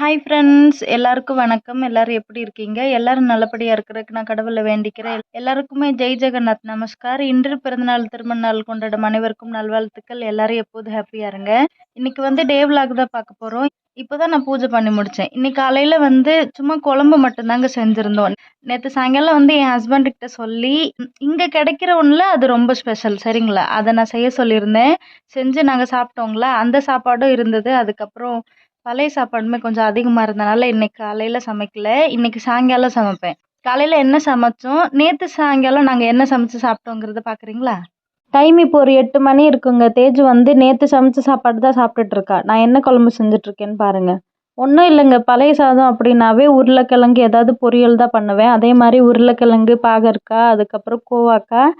Hi friends எல்லாருக்கும் வணக்கம். எல்லாரும் எப்படி இருக்கீங்க? எல்லாரும் நல்லபடியாக இருக்கிறதுக்கு நான் கடவுளை வேண்டிக்கிறேன். எல்லாருக்குமே ஜெய் ஜெகநாத். நமஸ்கார். இன்று பிறந்தநாள் திருமண நாள் கொண்டாடும் அனைவருக்கும் நல்வாழ்த்துக்கள். எல்லாரும் எப்போதும் ஹாப்பியாக இருங்க. இன்னைக்கு வந்து டே vlog தான் பார்க்க போகிறோம் இப்போ தான் நான் பூஜை பண்ணி முடித்தேன் இன்னைக்கு காலையில் வந்து சும்மா குழம்பு மட்டும்தாங்க செஞ்சுருந்தோம். நேற்று சாயங்காலம் வந்து என் ஹஸ்பண்ட் கிட்ட சொல்லி இங்கே கிடைக்கிற ஒன்றில் அது ரொம்ப ஸ்பெஷல் சரிங்களா? அதை நான் செய்ய சொல்லியிருந்தேன். செஞ்சு நாங்கள் சாப்பிட்டோங்களா? அந்த சாப்பாடும் இருந்தது. அதுக்கப்புறம் பழைய சாப்பாடுமே கொஞ்சம் அதிகமாக இருந்தனால இன்னைக்கு காலையில் சமைக்கல. இன்னைக்கு சாயங்காலம் சமைப்பேன். காலையில் என்ன சமைச்சோம்? நேற்று சாயங்காலம் நாங்கள் என்ன சமைச்சு சாப்பிட்டோங்கிறத பார்க்குறீங்களா டைம் இப்போ ஒரு எட்டு மணி இருக்குங்க. தேஜு வந்து நேற்று சமைச்ச சாப்பாடு தான் சாப்பிட்டுட்டு இருக்கா. நான் என்ன குழம்பு செஞ்சுட்ருக்கேன்னு பாருங்கள் ஒன்றும் இல்லைங்க. பழைய சாதம் அப்படின்னாவே உருளைக்கிழங்கு ஏதாவது பொரியல் தான் பண்ணுவேன். அதே மாதிரி உருளைக்கிழங்கு பாகற்காய் அதுக்கப்புறம் கோவாக்காய்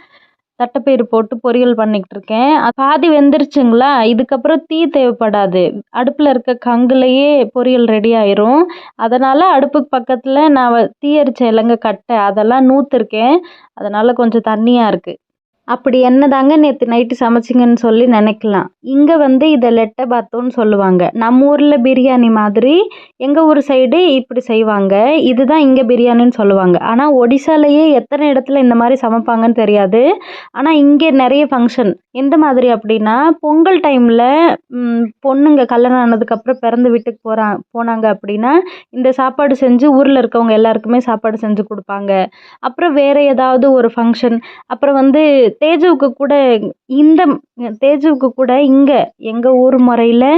தட்டைப்பயிறு போட்டு பொரியல் பண்ணிக்கிட்டு இருக்கேன் பாதி வெந்துருச்சுங்களா? இதுக்கப்புறம் தீ தேவைப்படாது. அடுப்பில் இருக்க கங்குலையே பொரியல் ரெடி ஆயிரும். அதனால் அடுப்புக்கு பக்கத்தில் நான் வ- தீ எரிச்ச இலங்கை கட்டை அதெல்லாம் நூற்றுருக்கேன் அதனால் கொஞ்சம் தண்ணியாக இருக்குது அப்படி என்னதாங்க நேற்று நைட்டு சமைச்சிங்கன்னு சொல்லி நினைக்கலாம். இங்கே வந்து இதை லெட்டை பாத்தோன்னு சொல்லுவாங்க. நம்ம ஊரில் பிரியாணி மாதிரி எங்கள் ஊர் சைடு இப்படி செய்வாங்க. இதுதான் இங்கே பிரியாணின்னு சொல்லுவாங்க. ஆனால் ஒடிசாலேயே எத்தனை இடத்துல இந்த மாதிரி சமைப்பாங்கன்னு தெரியாது. ஆனால் இங்கே நிறைய ஃபங்க்ஷன் எந்த மாதிரி அப்படின்னா பொங்கல் டைமில் பொண்ணுங்க கல்யாணம் ஆனதுக்கப்புறம் பிறந்த வீட்டுக்கு போகிறா போனாங்க அப்படின்னா இந்த சாப்பாடு செஞ்சு ஊரில் இருக்கவங்க எல்லாருக்குமே சாப்பாடு செஞ்சு கொடுப்பாங்க. அப்புறம் வேறு ஏதாவது ஒரு ஃபங்க்ஷன் அப்புறம் வந்து தேஜுவுக்கு கூட இந்த தேஜுவுக்கு கூட இங்கே எங்கள் ஊர் முறையில்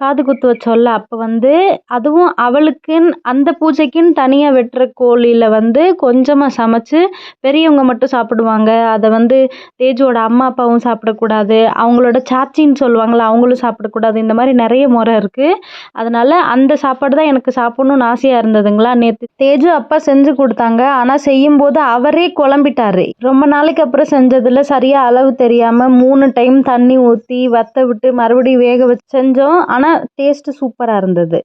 காது குத்து வச்சோல்ல அப்போ வந்து அதுவும் அவளுக்குன்னு அந்த பூஜைக்குன்னு தனியாக வெட்டுற கோழியில் வந்து கொஞ்சமாக சமைச்சு பெரியவங்க மட்டும் சாப்பிடுவாங்க. அதை வந்து தேஜுவோட அம்மா அப்பாவும் சாப்பிடக்கூடாது. அவங்களோட சாச்சின்னு சொல்லுவாங்கள்ல அவங்களும் சாப்பிடக்கூடாது. இந்த மாதிரி நிறைய முறை இருக்குது அதனால் அந்த சாப்பாடு தான் எனக்கு சாப்பிட்ணுன்னு ஆசையாக இருந்ததுங்களா? நேற்று தேஜு அப்பா செஞ்சு கொடுத்தாங்க. ஆனால் செய்யும்போது அவரே குழம்பிட்டாரு. ரொம்ப நாளைக்கு அப்புறம் செஞ்சதில் சரியாக அளவு தெரியாமல் மூணு டைம் தண்ணி ஊற்றி வத்த விட்டு மறுபடியும் வேக வச்சு செஞ்சோம். ஆனால் டேஸ்ட்டு சூப்பராக இருந்தது.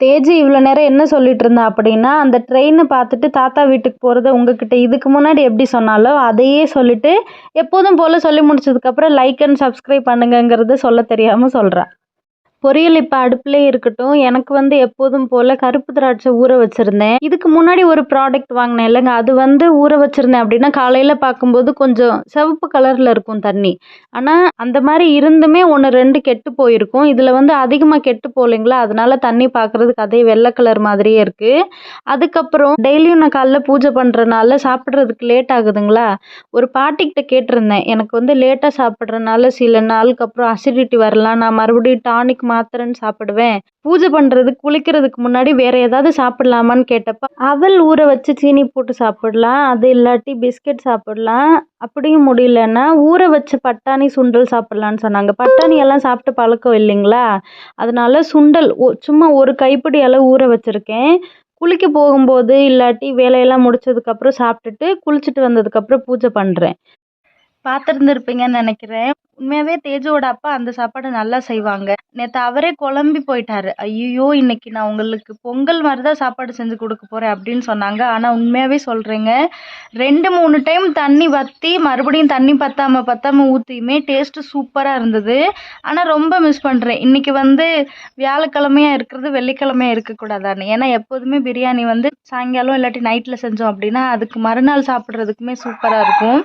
தேஜி இவ்வளோ நேரம் என்ன சொல்லிட்டு இருந்தா அப்படின்னா அந்த ட்ரெயினை பார்த்துட்டு தாத்தா வீட்டுக்கு போகிறத உங்ககிட்ட இதுக்கு முன்னாடி எப்படி சொன்னாலோ அதையே சொல்லிட்டு எப்போதும் போல் சொல்லி முடிச்சதுக்கப்புறம் லைக் அண்ட் சப்ஸ்கிரைப் பண்ணுங்கங்கிறத சொல்ல தெரியாமல் சொல்கிறா பொரியல் இப்போ அடுப்புலே இருக்கட்டும். எனக்கு வந்து எப்போதும் போல் கருப்பு திராட்சை ஊற வச்சுருந்தேன். இதுக்கு முன்னாடி ஒரு ப்ராடக்ட் வாங்கினேன். இல்லைங்க அது வந்து ஊற வச்சுருந்தேன் அப்படின்னா காலையில் பார்க்கும்போது கொஞ்சம் சிவப்பு கலரில் இருக்கும் தண்ணி. ஆனால் அந்த மாதிரி இருந்துமே ஒன்று ரெண்டு கெட்டு போயிருக்கும். இதில் வந்து அதிகமாக கெட்டு போகலைங்களா? அதனால தண்ணி பார்க்குறதுக்கு அதே வெள்ளை கலர் மாதிரியே இருக்குது அதுக்கப்புறம் டெய்லியும் நான் காலைல பூஜை பண்ணுறனால சாப்பிட்றதுக்கு லேட் ஆகுதுங்களா? ஒரு பாட்டிக்கிட்ட கேட்டிருந்தேன். எனக்கு வந்து லேட்டாக சாப்பிட்றனால சில நாளுக்கு அப்புறம் அசிடிட்டி வரலாம். நான் மறுபடியும் டானிக் மாத்திரைன்னு சாப்பிடுவேன். பூஜை பண்ணுறதுக்கு குளிக்கிறதுக்கு முன்னாடி வேறு ஏதாவது சாப்பிட்லாமான்னு கேட்டப்ப அவல் ஊற வச்சு சீனி போட்டு சாப்பிடலாம் அது இல்லாட்டி பிஸ்கெட் சாப்பிடலாம் அப்படியும் முடியலன்னா ஊற வச்சு பட்டாணி சுண்டல் சாப்பிட்லான்னு சொன்னாங்க. பட்டாணி எல்லாம் சாப்பிட்டு பழக்கம் இல்லைங்களா? அதனால சுண்டல் ஒ- சும்மா ஒரு கைப்பிடி அளவு ஊற வச்சுருக்கேன். குளிக்க போகும்போது இல்லாட்டி வேலையெல்லாம் முடிச்சதுக்கப்புறம் சாப்பிட்டுட்டு குளிச்சுட்டு வந்ததுக்கப்புறம் பூஜை பண்ணுறேன் பார்த்துருந்துருப்பீங்கன்னு நினைக்கிறேன். உண்மையாகவே தேஜோட அப்பா அந்த சாப்பாடு நல்லா செய்வாங்க. நேற்று அவரே குழம்பி போயிட்டாரு. ஐயோ இன்னைக்கு நான் உங்களுக்கு பொங்கல் மாதிரி தான் சாப்பாடு செஞ்சு கொடுக்க போகிறேன் அப்படின்னு சொன்னாங்க. ஆனால் உண்மையாகவே சொல்கிறேங்க ரெண்டு மூணு டைம் தண்ணி வற்றி மறுபடியும் தண்ணி பத்தாம பத்தாம ஊற்றியுமே டேஸ்ட்டு சூப்பராக இருந்தது. ஆனால் ரொம்ப மிஸ் பண்ணுறேன் இன்னைக்கு வந்து வியாழக்கிழமையா இருக்கிறது வெள்ளிக்கிழமையா இருக்கக்கூடாதான்னு. ஏன்னா எப்போதுமே பிரியாணி வந்து சாயங்காலம் இல்லாட்டி நைட்டில் செஞ்சோம் அப்படின்னா அதுக்கு மறுநாள் சாப்பிட்றதுக்குமே சூப்பராக இருக்கும்.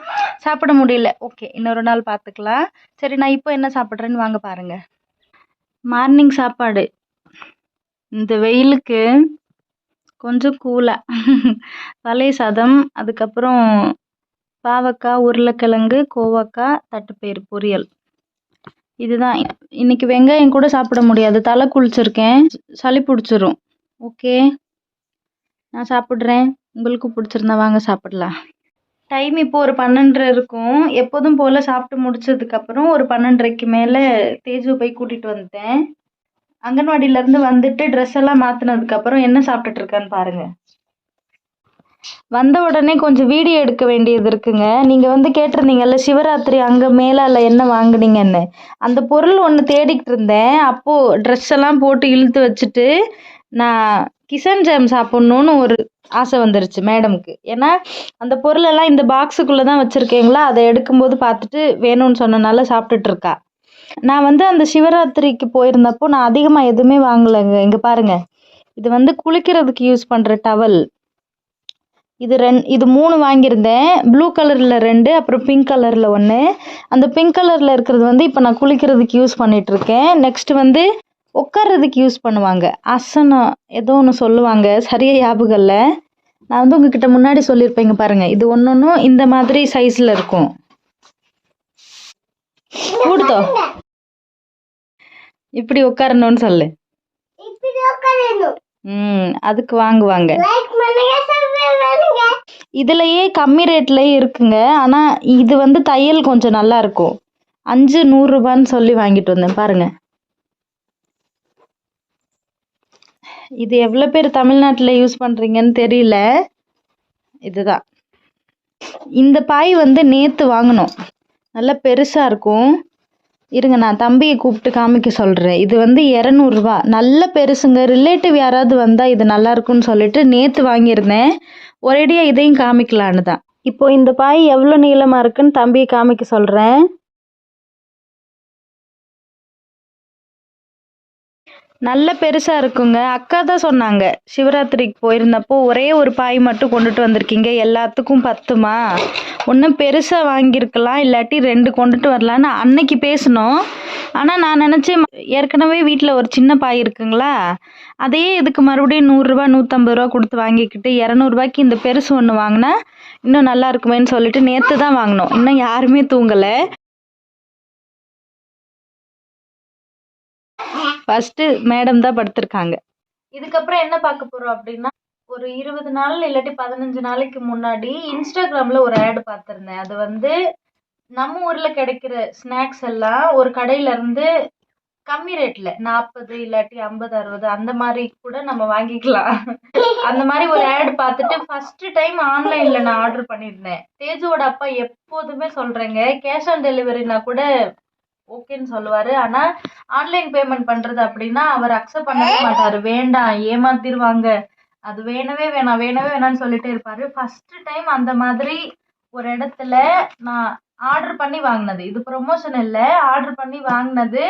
சாப்பிட முடியல. ஓகே இன்னொரு நாள் பார்த்துக்கலாம் சரி நான் இப்போ என்ன சாப்பிட்றேன்னு வாங்க பாருங்க. மார்னிங் சாப்பாடு. இந்த வெயிலுக்கு கொஞ்சம் கூலாக பழைய சாதம் அதுக்கப்புறம் பாவக்காய் உருளைக்கிழங்கு கோவக்காய் தட்டுப்பயிறு பொரியல். இதுதான். இன்னைக்கு வெங்காயம் கூட சாப்பிட முடியாது. தலை குளிச்சிருக்கேன். சளி பிடிச்சிரும். ஓகே. நான் சாப்பிட்றேன். உங்களுக்கு பிடிச்சிருந்தா வாங்க சாப்பிடலாம். டைம் இப்போ ஒரு பன்னெண்டரை இருக்கும். எப்போதும் போல் சாப்பிட்டு முடிச்சதுக்கப்புறம் ஒரு பன்னெண்டரைக்கு மேலே தேஜுவை போய் கூட்டிகிட்டு வந்துட்டேன். அங்கன்வாடியிலேருந்து வந்துட்டு ட்ரெஸ் எல்லாம் மாற்றினதுக்கப்புறம் என்ன சாப்பிட்டுட்டு இருக்கான்னு பாருங்க. வந்த உடனே கொஞ்சம் வீடியோ எடுக்க வேண்டியது இருக்குங்க. நீங்கள் வந்து கேட்டிருந்தீங்கல்ல சிவராத்திரி அங்கே மேலால என்ன வாங்குனீங்கன்னு? அந்த பொருள் ஒன்று தேடிக்கிட்டு இருந்தேன். அப்போது ட்ரெஸ் எல்லாம் போட்டு இழுத்து வச்சுட்டு நான் கிசன் ஜாம் சாப்பிட்ணுன்னு ஒரு ஆசை வந்துருச்சு மேடமுக்கு ஏன்னா அந்த பொருளெல்லாம் இந்த பாக்ஸுக்குள்ளே தான் வச்சுருக்கீங்களா? அதை எடுக்கும்போது பார்த்துட்டு வேணும்னு சொன்னனால சாப்பிட்டுட்ருக்கா நான் வந்து அந்த சிவராத்திரிக்கு போயிருந்தப்போ நான் அதிகமாக எதுவுமே வாங்கலைங்க. இங்கே பாருங்கள் இது வந்து குளிக்கிறதுக்கு யூஸ் பண்ணுற டவல் இது ரெண் இது மூணு வாங்கியிருந்தேன். ப்ளூ கலரில் ரெண்டு அப்புறம் பிங்க் கலரில் ஒன்று அந்த பிங்க் கலரில் இருக்கிறது வந்து இப்போ நான் குளிக்கிறதுக்கு யூஸ் பண்ணிகிட்ருக்கேன் இருக்கேன். நெக்ஸ்ட் வந்து உட்கார்றதுக்கு யூஸ் பண்ணுவாங்க. அசனம் ஏதோ ஒன்று சொல்லுவாங்க. சரியா ஞாபகம் இல்லை. நான் வந்து உங்ககிட்ட முன்னாடி சொல்லியிருப்பேங்க பாருங்க. இது ஒன்று ஒன்றும் இந்த மாதிரி சைஸில் இருக்கும். கூடுதோ? இப்படி உட்காரணும்னு சொல்லு. ம் அதுக்கு வாங்குவாங்க இதுலயே கம்மி ரேட்லயே இருக்குங்க. ஆனால் இது வந்து தையல் கொஞ்சம் நல்லா இருக்கும். அஞ்சு நூறுரூபான்னு சொல்லி வாங்கிட்டு வந்தேன். பாருங்க. இது எவ்வளோ பேர் தமிழ்நாட்டில் யூஸ் பண்ணுறீங்கன்னு தெரியல. இதுதான். இந்த பாய் வந்து நேற்று வாங்கினோம் நல்லா பெருசாக இருக்கும். இருங்க நான் தம்பியை கூப்பிட்டு காமிக்க சொல்கிறேன் இது வந்து இரநூறுபா நல்ல பெருசுங்க. ரிலேட்டிவ் யாராவது வந்தால் இது நல்லா இருக்கும்னு சொல்லிட்டு நேற்று வாங்கியிருந்தேன். ஒரேடியாக இதையும் காமிக்கலான்னு தான். இப்போ இந்த பாய் எவ்வளோ நீளமாக இருக்குன்னு தம்பியை காமிக்க சொல்கிறேன் நல்ல பெருசாக இருக்குங்க. அக்கா தான் சொன்னாங்க. சிவராத்திரிக்கு போயிருந்தப்போ ஒரே ஒரு பாய் மட்டும் கொண்டுட்டு வந்திருக்கீங்க. எல்லாத்துக்கும் பத்துமா? ஒன்றும் பெருசாக வாங்கியிருக்கலாம். இல்லாட்டி ரெண்டு கொண்டுட்டு வரலான்னு அன்னைக்கு பேசினோம். ஆனால் நான் நினச்சேன் ஏற்கனவே வீட்டில் ஒரு சின்ன பாய் இருக்குங்களா? அதையே இதுக்கு மறுபடியும் நூறுரூவா நூற்றம்பது ரூபா கொடுத்து வாங்கிக்கிட்டு இரநூறுபாய்க்கு இந்த பெருசு ஒன்று வாங்கினா இன்னும் நல்லா இருக்குமேன்னு சொல்லிட்டு நேற்று தான் வாங்கினோம். இன்னும் யாருமே தூங்கலை. ஃபர்ஸ்ட் மேடம் தான் படுத்திருக்காங்க. இதுக்கப்புறம் என்ன பார்க்க போறோம் அப்படின்னா ஒரு இருபது நாள் இல்லாட்டி பதினஞ்சு நாளைக்கு முன்னாடி இன்ஸ்டாகிராம்ல ஒரு ஆடு பார்த்துருந்தேன். அது வந்து நம்ம ஊர்ல கிடைக்கிற ஸ்நாக்ஸ் எல்லாம் ஒரு கடையில இருந்து கம்மி ரேட்ல நாற்பது இல்லாட்டி ஐம்பது அறுபது அந்த மாதிரி கூட நம்ம வாங்கிக்கலாம். அந்த மாதிரி ஒரு ஆட் பார்த்துட்டு ஃபர்ஸ்ட் டைம் ஆன்லைன்ல நான் ஆர்டர் பண்ணியிருந்தேன். தேஜுவோட அப்பா எப்போதுமே சொல்றேங்க கேஷ் ஆன் டெலிவரினா கூட ஓகேன்னு சொல்லுவாரு. ஆனா ஆன்லைன் பேமெண்ட் பண்றது அப்படின்னா அவர் அக்செப்ட் பண்ணவே மாட்டாரு. வேண்டாம் ஏமாத்திருவாங்க. அது வேணவே வேணாம் வேணவே வேணாம்னு சொல்லிட்டே இருப்பாரு. ஃபர்ஸ்ட் டைம் அந்த மாதிரி ஒரு இடத்துல நான் ஆர்டர் பண்ணி வாங்கினது. இது ப்ரொமோஷன் இல்லை. ஆர்டர் பண்ணி வாங்கினது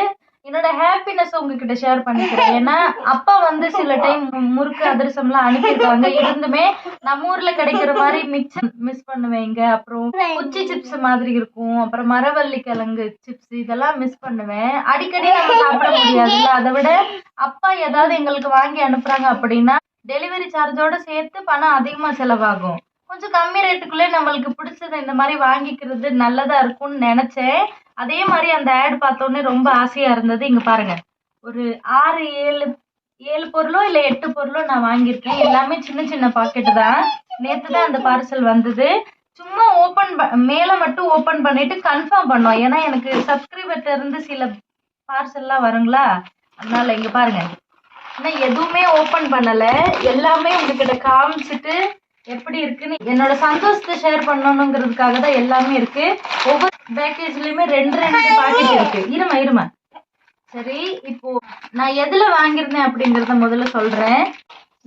என்னோட ஹாப்பினஸ் உங்ககிட்ட ஷேர் பண்ணிக்கிறேன். ஏன்னா அப்பா வந்து சில டைம் முறுக்கு அதிரசம் எல்லாம் அனுப்பியிருக்காங்க இருந்துமே நம்ம ஊர்ல கிடைக்கிற மாதிரி மிச்சம் மிஸ் பண்ணுவேங்க. அப்புறம் குச்சி சிப்ஸ் மாதிரி இருக்கும். அப்புறம் மரவள்ளி கிழங்கு சிப்ஸ் இதெல்லாம் மிஸ் பண்ணுவேன். அடிக்கடி நம்ம சாப்பிட முடியாதுல்ல. அதை விட அப்பா ஏதாவது எங்களுக்கு வாங்கி அனுப்புறாங்க அப்படின்னா டெலிவரி சார்ஜோட சேர்த்து பணம் அதிகமா செலவாகும். கொஞ்சம் கம்மி ரேட்டுக்குள்ளே நம்மளுக்கு பிடிச்சது இந்த மாதிரி வாங்கிக்கிறது நல்லதா இருக்கும்னு நினைச்சேன். அதே மாதிரி அந்த ஆட் பார்த்தோன்னே ரொம்ப ஆசையா இருந்தது. இங்க பாருங்க. ஒரு ஆறு ஏழு ஏழு பொருளோ இல்ல எட்டு பொருளோ நான் வாங்கியிருக்கேன். எல்லாமே சின்ன சின்ன பாக்கெட்டு தான். நேத்து தான் அந்த பார்சல் வந்தது. சும்மா ஓபன் மேல மட்டும் ஓபன் பண்ணிட்டு கன்ஃபார்ம் பண்ணோம். ஏன்னா எனக்கு சப்ஸ்கிரைபர்ட்ட இருந்து சில பார்சல்லாம் வருங்களா? அதனால இங்க பாருங்க. ஆனா எதுவுமே ஓபன் பண்ணல. எல்லாமே உங்ககிட்ட காமிச்சிட்டு எப்படி இருக்குன்னு என்னோட சந்தோஷத்தை ஷேர் பண்ணணுங்கிறதுக்காக தான் எல்லாமே இருக்கு. ஒவ்வொரு பேக்கேஜ்லயுமே ரெண்டு ரெண்டு பாக்கெட் இருக்கு. இருமா இருமா? சரி இப்போ நான் எதுல வாங்கியிருந்தேன் அப்படிங்கறத முதல்ல சொல்றேன்.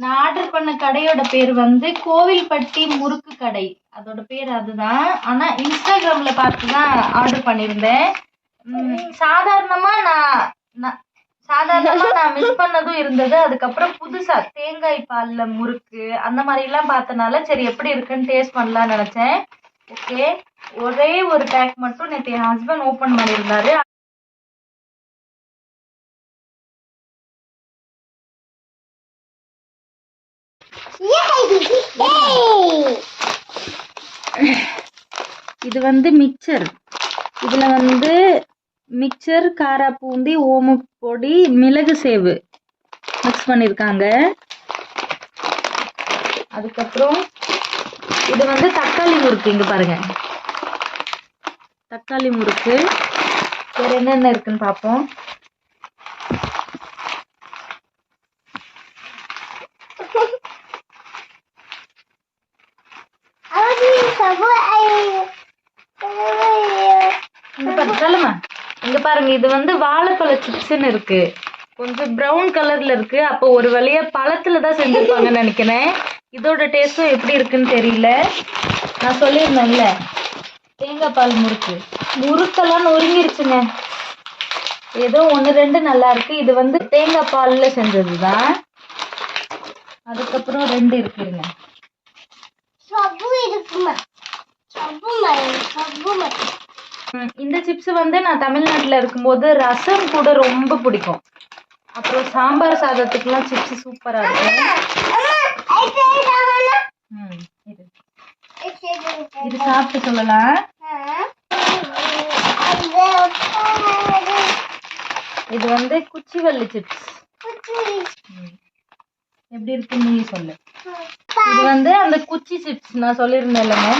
நான் ஆர்டர் பண்ண கடையோட பேர் வந்து கோவில்பட்டி முறுக்கு கடை. அதோட பேர் அதுதான். ஆனா இன்ஸ்டாகிராம்ல பார்த்து தான் ஆர்டர் பண்ணியிருந்தேன். சாதாரணமா நான் சாதாரணமா நான் மிஸ் பண்ணதும் இருந்தது. அதுக்கப்புறம் புதுசா தேங்காய் பால்ல முறுக்கு அந்த மாதிரி எல்லாம் பார்த்தனால சரி எப்படி இருக்குன்னு டேஸ்ட் பண்ணலாம்னு நினைச்சேன். ஓகே ஒரே ஒரு பேக் மட்டும் நேற்று என் ஹஸ்பண்ட் ஓபன் பண்ணியிருந்தாரு. இது வந்து மிக்சர் இதுல வந்து மிக்சர் காரா பூந்தி ஓம பொடி மிளகு சேவு மிக்ஸ் பண்ணியிருக்காங்க அதுக்கப்புறம் இது வந்து தக்காளி முறுக்கு இங்க பாருங்க. தக்காளி முறுக்கு. வேற என்னென்ன இருக்குன்னு பார்ப்போம் அவதி சபு இங்க பாருங்க சொல்லுமா இங்க பாருங்க இது வந்து வாழைப்பழ சிப்ஸ்ன்னு இருக்கு. கொஞ்சம் ப்ரௌன் கலர்ல இருக்கு. அப்போ ஒரு வழியா பழத்துல தான் செஞ்சிருப்பாங்கன்னு நினைக்கிறேன். இதோட டேஸ்டும் எப்படி இருக்குன்னு தெரியல. நான் சொல்லியிருந்தேன்ல தேங்காய் பால் முறுக்கு. முறுக்கெல்லாம் நொறுங்கிருச்சுங்க. ஏதோ ஒன்று ரெண்டு நல்லா இருக்கு. இது வந்து தேங்காய் பாலில் செஞ்சது தான் அதுக்கப்புறம் ரெண்டு இருக்குங்க சப்பு இருக்குமா? சப்பு சப்பு இந்த சிப்ஸ் வந்து நான் தமிழ்நாட்டில் இருக்கும்போது ரசம் கூட ரொம்ப பிடிக்கும். அப்புறம் சாம்பார் சாதத்துக்குலாம் சிப்ஸ் சூப்பராக இருக்கும். இது இது சாப்பிட்டு சொல்லலாம். இது வந்து குச்சிவள்ளி சிப்ஸ் எப்படி இருக்குன்னு நீ சொல்லு. இது வந்து அந்த குச்சி சிப்ஸ் நான் சொல்லியிருந்தேன் இல்லைங்க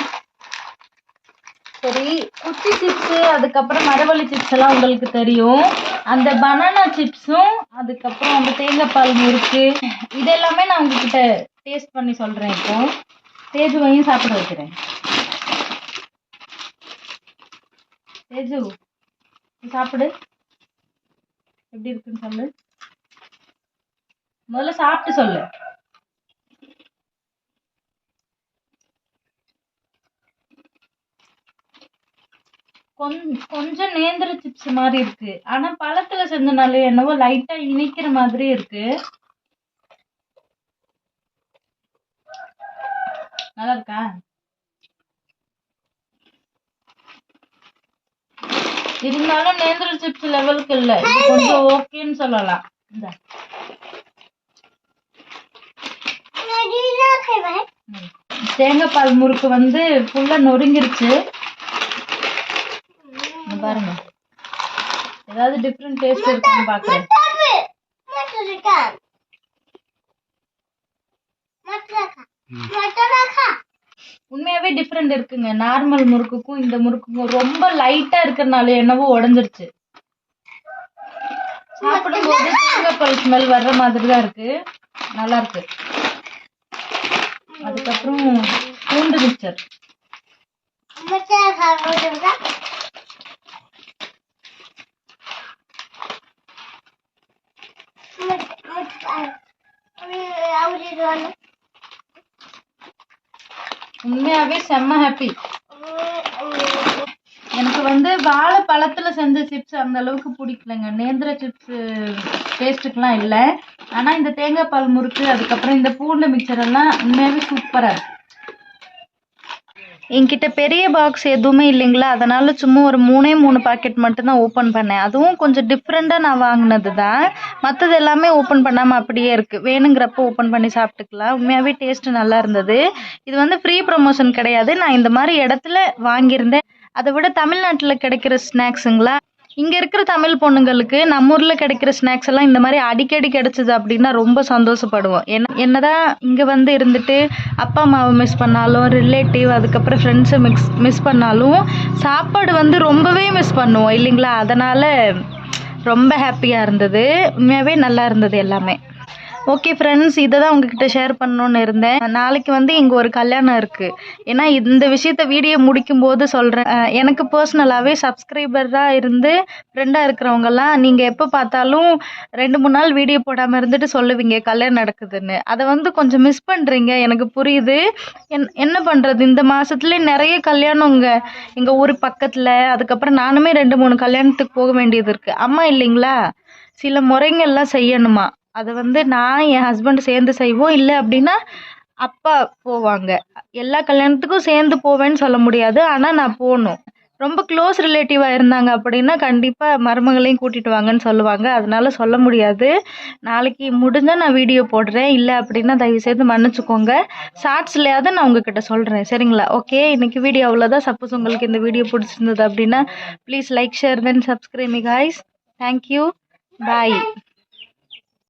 சரி குச்சி சிப்ஸ் அதுக்கப்புறம் மரவள்ளி சிப்ஸ் எல்லாம் உங்களுக்கு தெரியும். அந்த பனானா சிப்ஸும் அதுக்கப்புறம் அந்த தேங்காய் பால் முறுக்கு. இது எல்லாமே நான் உங்ககிட்ட டேஸ்ட் பண்ணி சொல்றேன் இப்போ. தேஜுவையும் சாப்பிட வைக்கிறேன். தேஜு சாப்பிடு. எப்படி இருக்குன்னு சொல்லு. முதல்ல சாப்பிட்டு சொல்லு. கொஞ்சம் நேந்திர சிப்ஸ் மாதிரி இருக்கு. ஆனா பழத்துல செஞ்சனால என்னவோ லைட்டா இனிக்கிற மாதிரி இருக்கு. நல்லா இருக்கா? இருந்தாலும் நேந்திர சிப்ஸ் லெவலுக்கு இல்ல. இது கொஞ்சம் ஓகேன்னு சொல்லலாம். இந்த. தேங்காய் பால் முறுக்கு வந்து ஃபுல்லா நொறுங்கிருச்சு. பாருங்க. ஏதாவது டிஃப்ரெண்ட் டேஸ்ட் இருக்கான்னு பாக்குறேன். உண்மையாவே டிஃப்ரெண்ட் இருக்குங்க. நார்மல் முறுக்குக்கும் இந்த முறுக்குக்கும் ரொம்ப லைட்டா இருக்கறனால என்னவோ உடைஞ்சிருச்சு. சாப்பிடும்போது தேங்காய் பால் ஸ்மெல் வர்ற மாதிரி தான் இருக்கு. நல்லா இருக்கு. அதுக்கப்புறம் பூண்டு மிக்சர் உண்மையாவே செம்ம ஹாப்பி எனக்கு வந்து வாழைப்பழத்துல செஞ்ச சிப்ஸ் அந்த அளவுக்கு பிடிக்கலங்க. நேந்திர சிப்ஸ் டேஸ்ட்டுக்கெல்லாம் இல்லை. ஆனா இந்த தேங்காய் பால் முறுக்கு அதுக்கப்புறம் இந்த பூண்டு மிக்சர் எல்லாம் உண்மையாவே சூப்பரா இருக்கு. என்கிட்ட பெரிய பாக்ஸ் எதுவுமே இல்லைங்களா? அதனால சும்மா ஒரு மூணே மூணு பாக்கெட் மட்டும்தான் ஓப்பன் பண்ணேன். அதுவும் கொஞ்சம் டிஃப்ரெண்ட்டாக நான் வாங்கினது தான் மற்றது எல்லாமே ஓப்பன் பண்ணாமல் அப்படியே இருக்குது வேணுங்கிறப்ப ஓப்பன் பண்ணி சாப்பிட்டுக்கலாம். உண்மையாகவே டேஸ்ட்டு நல்லா இருந்தது. இது வந்து ஃப்ரீ ப்ரொமோஷன் கிடையாது. நான் இந்த மாதிரி இடத்துல வாங்கியிருந்தேன். அதை விட தமிழ்நாட்டில் கிடைக்கிற ஸ்நாக்ஸுங்களா இங்கே இருக்கிற தமிழ் பொண்ணுங்களுக்கு நம்ம ஊரில் கிடைக்கிற ஸ்நாக்ஸ் எல்லாம் இந்த மாதிரி அடிக்கடி கிடைச்சது அப்படின்னா ரொம்ப சந்தோஷப்படுவோம். என்ன என்னதான் இங்கே வந்து இருந்துட்டு அப்பா அம்மாவை மிஸ் பண்ணாலும் ரிலேட்டிவ் அதுக்கப்புறம் ஃப்ரெண்ட்ஸை மிக்ஸ் மிஸ் பண்ணாலும் சாப்பாடு வந்து ரொம்பவே மிஸ் பண்ணுவோம் இல்லைங்களா? அதனால் ரொம்ப ஹாப்பியாக இருந்தது. உண்மையாகவே நல்லா இருந்தது எல்லாமே. ஓகே ஃப்ரெண்ட்ஸ் இதை தான் உங்ககிட்ட ஷேர் பண்ணணும்னு இருந்தேன். நாளைக்கு வந்து இங்கே ஒரு கல்யாணம் இருக்குது ஏன்னா இந்த விஷயத்த வீடியோ முடிக்கும் போது சொல்கிறேன் எனக்கு பர்சனலாகவே சப்ஸ்கிரைபராக இருந்து ஃப்ரெண்டாக இருக்கிறவங்கெல்லாம் நீங்கள் எப்போ பார்த்தாலும் ரெண்டு மூணு நாள் வீடியோ போடாமல் இருந்துட்டு சொல்லுவீங்க கல்யாணம் நடக்குதுன்னு. அதை வந்து கொஞ்சம் மிஸ் பண்ணுறீங்க எனக்கு புரியுது. என் என்ன பண்ணுறது இந்த மாதத்துலேயே நிறைய கல்யாணங்க எங்கள் ஊர் பக்கத்தில் அதுக்கப்புறம் நானுமே ரெண்டு மூணு கல்யாணத்துக்கு போக வேண்டியது இருக்குது அம்மா இல்லைங்களா? சில முறைங்கள்லாம் செய்யணுமா? அதை வந்து நான் என் ஹஸ்பண்ட் சேர்ந்து செய்வோம். இல்லை அப்படின்னா அப்பா போவாங்க. எல்லா கல்யாணத்துக்கும் சேர்ந்து போவேன்னு சொல்ல முடியாது. ஆனால் நான் போகணும் ரொம்ப க்ளோஸ் ரிலேட்டிவாக இருந்தாங்க அப்படின்னா கண்டிப்பாக மருமகளையும் கூட்டிகிட்டு வாங்கன்னு சொல்லுவாங்க. அதனால சொல்ல முடியாது. நாளைக்கு முடிஞ்சால் நான் வீடியோ போடுறேன். இல்லை அப்படின்னா தயவுசெய்து மன்னிச்சுக்கோங்க. ஷார்ட்ஸ்லையாவது நான் உங்ககிட்ட சொல்கிறேன் சரிங்களா? ஓகே இன்னைக்கு வீடியோ அவ்வளோதான் சப்போஸ் உங்களுக்கு இந்த வீடியோ பிடிச்சிருந்தது அப்படின்னா please like share then subscribe guys thank you bye